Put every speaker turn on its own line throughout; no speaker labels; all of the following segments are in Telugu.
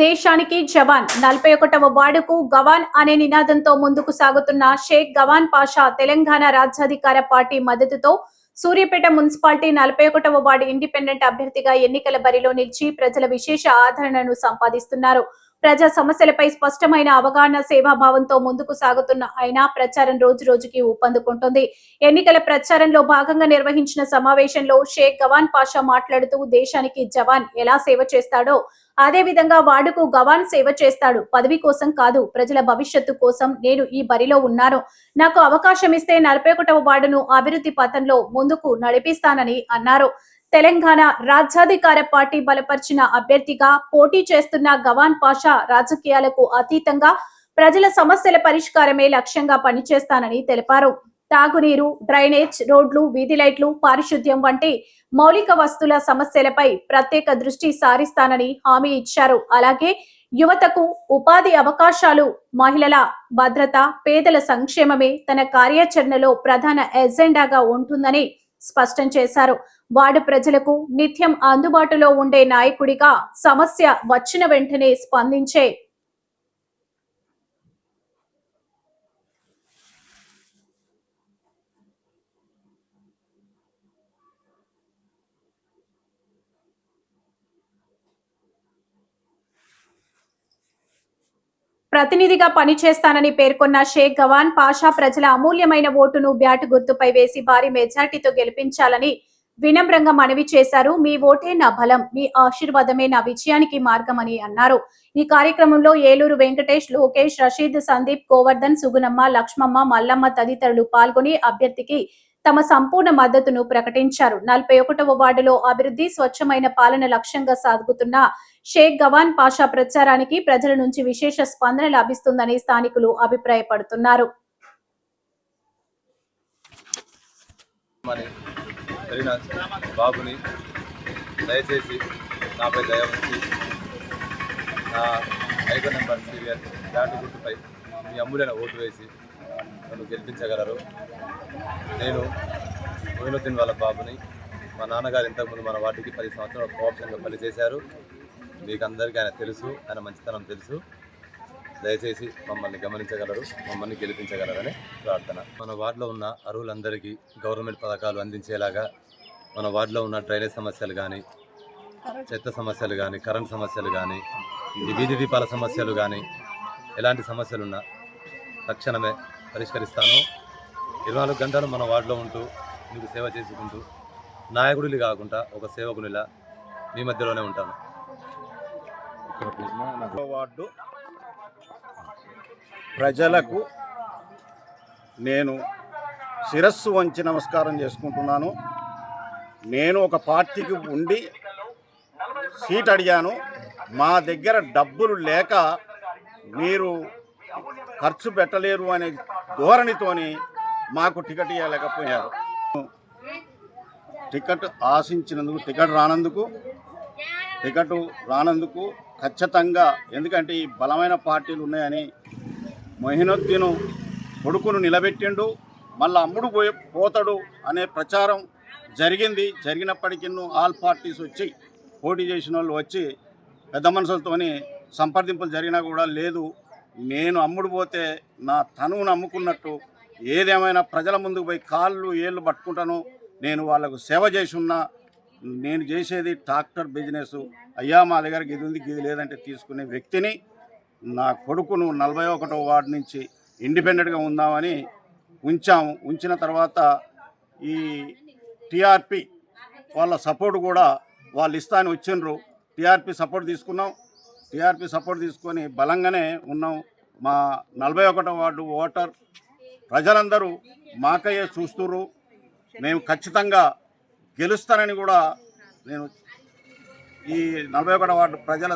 దేశానికి జవాన్. నలభై ఒకటవ వార్డుకు గవాన్ అనే నినాదంతో ముందుకు సాగుతున్న షేక్ గవాన్ పాషా తెలంగాణ రాజ్యాధికార పార్టీ మద్దతుతో సూర్యాపేట మున్సిపాలిటీ నలభై ఒకటవ వార్డు ఇండిపెండెంట్ అభ్యర్థిగా ఎన్నికల బరిలో నిలిచి ప్రజల విశేష ఆదరణను సంపాదిస్తున్నారు. ప్రజా సమస్యలపై స్పష్టమైన అవగాహన సేవాభావంతో ముందుకు సాగుతున్న ఆయన ప్రచారం రోజు రోజుకి ఊపందుకుంటుంది. ఎన్నికల ప్రచారంలో భాగంగా నిర్వహించిన సమావేశంలో షేక్ గవాన్ పాషా మాట్లాడుతూ దేశానికి జవాన్ ఎలా సేవ చేస్తాడో అదే విధంగా వార్డుకు గవాన్ సేవ చేస్తాడు. పదవి కోసం కాదు ప్రజల భవిష్యత్తు కోసం నేను ఈ బరిలో ఉన్నాను. నాకు అవకాశం ఇస్తే నలభై ఒకటవ వార్డును అభివృద్ధి పథంలో ముందుకు నడిపిస్తానని అన్నారు. తెలంగాణ రాజ్యాధికార పార్టీ బలపరిచిన అభ్యర్థిగా పోటీ చేస్తున్న గవాన్ పాషా రాజకీయాలకు అతీతంగా ప్రజల సమస్యల పరిష్కారమే లక్ష్యంగా పనిచేస్తానని తెలిపారు. తాగునీరు డ్రైనేజ్ రోడ్లు వీధి లైట్లు పారిశుద్ధ్యం వంటి మౌలిక వస్తువుల సమస్యలపై ప్రత్యేక దృష్టి సారిస్తానని హామీ ఇచ్చారు. అలాగే యువతకు ఉపాధి అవకాశాలు మహిళల భద్రత పేదల సంక్షేమమే తన కార్యాచరణలో ప్రధాన ఎజెండాగా ఉంటుందని స్పష్టం చేశారు. వార్డు ప్రజలకు నిత్యం అందుబాటులో ఉండే నాయకుడిగా సమస్య వచ్చిన వెంటనే స్పందించే ప్రతినిధిగా పనిచేస్తానని పేర్కొన్న షేక్ గవాన్ పాషా ప్రజల అమూల్యమైన ఓటును బ్యాటు గుర్తుపై వేసి భారీ మెజార్టీతో గెలిపించాలని వినమ్రంగా మనవి చేశారు. మీ ఓటే నా బలం మీ ఆశీర్వాదమే నా విజయానికి మార్గమని అన్నారు. ఈ కార్యక్రమంలో ఏలూరు వెంకటేష్ లోకేష్ రషీద్ సందీప్ గోవర్ధన్ సుగుణమ్మ లక్ష్మమ్మ మల్లమ్మ తదితరులు పాల్గొని అభ్యర్థికి తమ సంపూర్ణ మద్దతును ప్రకటించారు. నలభై ఒకటవ వార్డులో అభివృద్ధి స్వచ్ఛమైన పాలన లక్ష్యంగా సాగుతున్న షేక్ గవాన్ పాషా ప్రచారానికి ప్రజల నుంచి విశేష స్పందన లభిస్తుందని స్థానికులు అభిప్రాయపడుతున్నారు.
బాబుని దయచేసి నాపై దయ ఉంచి నా ఐదో నెంబర్ సీరియల్ గుర్తుపై మీ అమ్ములైన ఓటు వేసి నన్ను గెలిపించగలరు. నేను మొయినుద్దీన్ వాళ్ళ బాబుని మా నాన్నగారు ఇంతకుముందు మన వాటికి పది సంవత్సరాలు కోఆప్షన్గా పనిచేశారు. మీకు అందరికీ ఆయన తెలుసు ఆయన మంచితనం తెలుసు. దయచేసి మమ్మల్ని గమనించగలరు మమ్మల్ని గెలిపించగలరని ప్రార్థన. మన వార్డులో ఉన్న అర్హులందరికీ గవర్నమెంట్ పథకాలు అందించేలాగా మన వార్డులో ఉన్న డ్రైనేజ్ సమస్యలు కానీ చెత్త సమస్యలు కానీ కరెంట్ సమస్యలు కానీ ఈ వీధి దీపాల సమస్యలు కానీ ఎలాంటి సమస్యలు ఉన్నా తక్షణమే పరిష్కరిస్తాను. ఇరవై నాలుగు గంటలు మన వార్డులో ఉంటూ మీకు సేవ చేసుకుంటూ నాయకుడిని కాకుండా ఒక సేవకునిలా మీ మధ్యలోనే ఉంటాను.
వార్డు ప్రజలకు నేను శిరస్సు వంచి నమస్కారం చేసుకుంటున్నాను. నేను ఒక పార్టీకి ఉండి సీట్ అడిగాను. మా దగ్గర డబ్బులు లేక మీరు ఖర్చు పెట్టలేరు అనే ధోరణితోని మాకు టికెట్ ఇవ్వలేకపోయారు టికెట్ ఆశించినందుకు టికెట్ రానందుకు టికెట్ రానందుకు ఖచ్చితంగా ఎందుకంటే ఈ బలమైన పార్టీలు ఉన్నాయని మొహినుద్దీను కొడుకును నిలబెట్టిండు మళ్ళీ అమ్ముడు పోయి పోతాడు అనే ప్రచారం జరిగింది. జరిగినప్పటికీ ఆల్ పార్టీస్ వచ్చి పోటీ చేసిన వాళ్ళు వచ్చి పెద్ద మనుషులతోని సంప్రదింపులు జరిగినా కూడా లేదు. నేను అమ్ముడు పోతే నా తనువును అమ్ముకున్నట్టు ఏదేమైనా ప్రజల ముందుకు పోయి కాళ్ళు ఏళ్ళు పట్టుకుంటాను. నేను వాళ్ళకు సేవ చేసి ఉన్నా నేను చేసేది ట్రాక్టర్ బిజినెస్. అయ్యా మా దగ్గర ఇది ఉంది ఇది లేదంటే తీసుకునే వ్యక్తిని నా కొడుకును నలభై ఒకటో వార్డు నుంచి ఇండిపెండెంట్గా ఉందామని ఉంచాము. ఉంచిన తర్వాత ఈ టీఆర్పి వాళ్ళ సపోర్ట్ కూడా వాళ్ళు ఇస్తా అని వచ్చిండ్రు. టీఆర్పి సపోర్ట్ తీసుకున్నాం. టీఆర్పీ సపోర్ట్ తీసుకొని బలంగానే ఉన్నాం. మా నలభై ఒకటో వార్డు ఓటర్ ప్రజలందరూ మాకయ్యే చూస్తుర్రు. మేము ఖచ్చితంగా గెలుస్తానని కూడా నేను ఈ నలభై ఒకటో వార్డు ప్రజల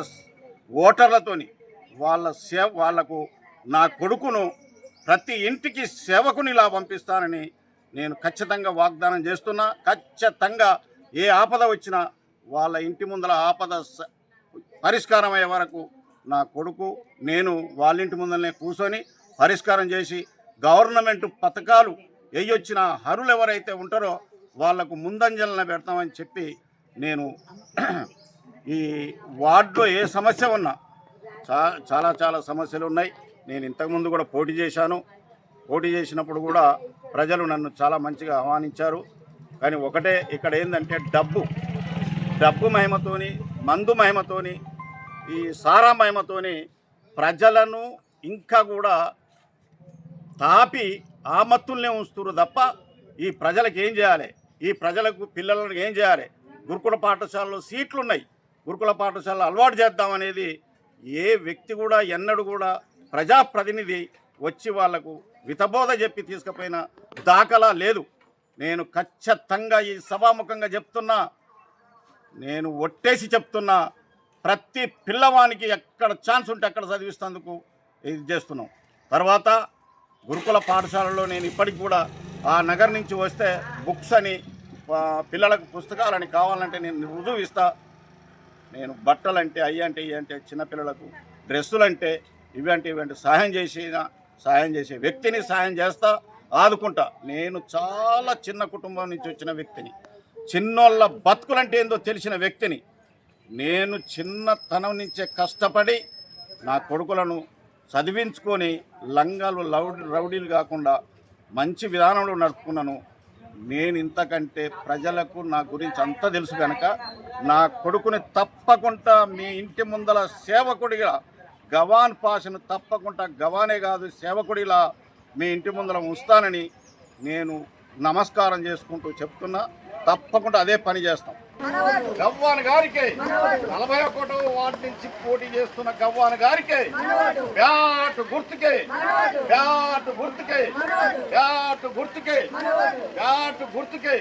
ఓటర్లతోని వాళ్ళ సేవ వాళ్ళకు నా కొడుకును ప్రతి ఇంటికి సేవకుని ఇలా పంపిస్తానని నేను ఖచ్చితంగా వాగ్దానం చేస్తున్నా. ఖచ్చితంగా ఏ ఆపద వచ్చినా వాళ్ళ ఇంటి ముందర ఆపద స- పరిష్కారం అయ్యే వరకు నా కొడుకు నేను వాళ్ళ ఇంటి ముందరనే కూర్చొని పరిష్కారం చేసి గవర్నమెంట్ పథకాలు వేయొచ్చిన హరులు ఎవరైతే ఉంటారో వాళ్ళకు ముందంజలన పెడతామని చెప్పి నేను ఈ వార్డులో ఏ సమస్య ఉన్నా చాలా చాలా సమస్యలు ఉన్నాయి. నేను ఇంతకుముందు కూడా పోటీ చేశాను. పోటీ చేసినప్పుడు కూడా ప్రజలు నన్ను చాలా మంచిగా ఆహ్వానించారు. కానీ ఒకటే ఇక్కడ ఏంటంటే డబ్బు. డబ్బు మహిమతోని మందు మహిమతోని ఈ సారా ప్రజలను ఇంకా కూడా తాపి ఆ మత్తుల్నే ఉంచుతురు తప్ప ఈ ప్రజలకు ఏం చేయాలి? ఈ ప్రజలకు పిల్లలకు ఏం చేయాలి? గురుకుల పాఠశాలలో సీట్లు ఉన్నాయి గురుకుల పాఠశాలలో అలవాటు చేద్దామనేది ఏ వ్యక్తి కూడా ఎన్నడూ కూడా ప్రజాప్రతినిధి వచ్చి వాళ్ళకు వితబోధ చెప్పి తీసుకుపోయిన దాఖలా లేదు. నేను ఖచ్చితంగా ఈ సభాముఖంగా చెప్తున్నా నేను ఒట్టేసి చెప్తున్నా ప్రతి పిల్లవానికి ఎక్కడ ఛాన్స్ ఉంటే అక్కడ చదివిస్తేందుకు ఇది చేస్తున్నాం. తర్వాత గురుకుల పాఠశాలలో నేను ఇప్పటికి కూడా ఆ నగర్ నుంచి వస్తే బుక్స్ అని పిల్లలకు పుస్తకాలని కావాలంటే నేను రుజువు ఇస్తా. నేను బట్టలు అంటే అయ్యి అంటే ఇవి అంటే చిన్నపిల్లలకు డ్రెస్సులు అంటే ఇవి అంటే ఇవి అంటే సహాయం చేసిన సహాయం చేసే వ్యక్తిని సహాయం చేస్తా ఆదుకుంటా. నేను చాలా చిన్న కుటుంబం నుంచి వచ్చిన వ్యక్తిని. చిన్నోళ్ళ బతుకులంటే ఏందో తెలిసిన వ్యక్తిని నేను చిన్నతనం నుంచే కష్టపడి నా కొడుకులను చదివించుకొని లంగాలు లౌడ్ రౌడీలు కాకుండా మంచి విధానంలో నడుపుకున్నాను. నేను ఇంతకంటే ప్రజలకు నా గురించి అంతా తెలుసు కనుక నా కొడుకుని తప్పకుండా మీ ఇంటి ముందల సేవకుడిగా గవాన్ పాషను తప్పకుండా గవానే కాదు సేవకుడిలా మీ ఇంటి ముందర ఉంచుతానని నేను నమస్కారం చేసుకుంటూ చెప్తున్నా. తప్పకుండా అదే పని చేస్తాం. గవ్వాన్ గారికి. నలభై ఒకటో వార్డు నుంచి పోటీ చేస్తున్న గవ్వాన్ గారికి. బ్యాట్ గుర్తుకే. బ్యాట్ గుర్తుకే. బ్యాట్ గుర్తుకే. బ్యాట్ గుర్తుకే.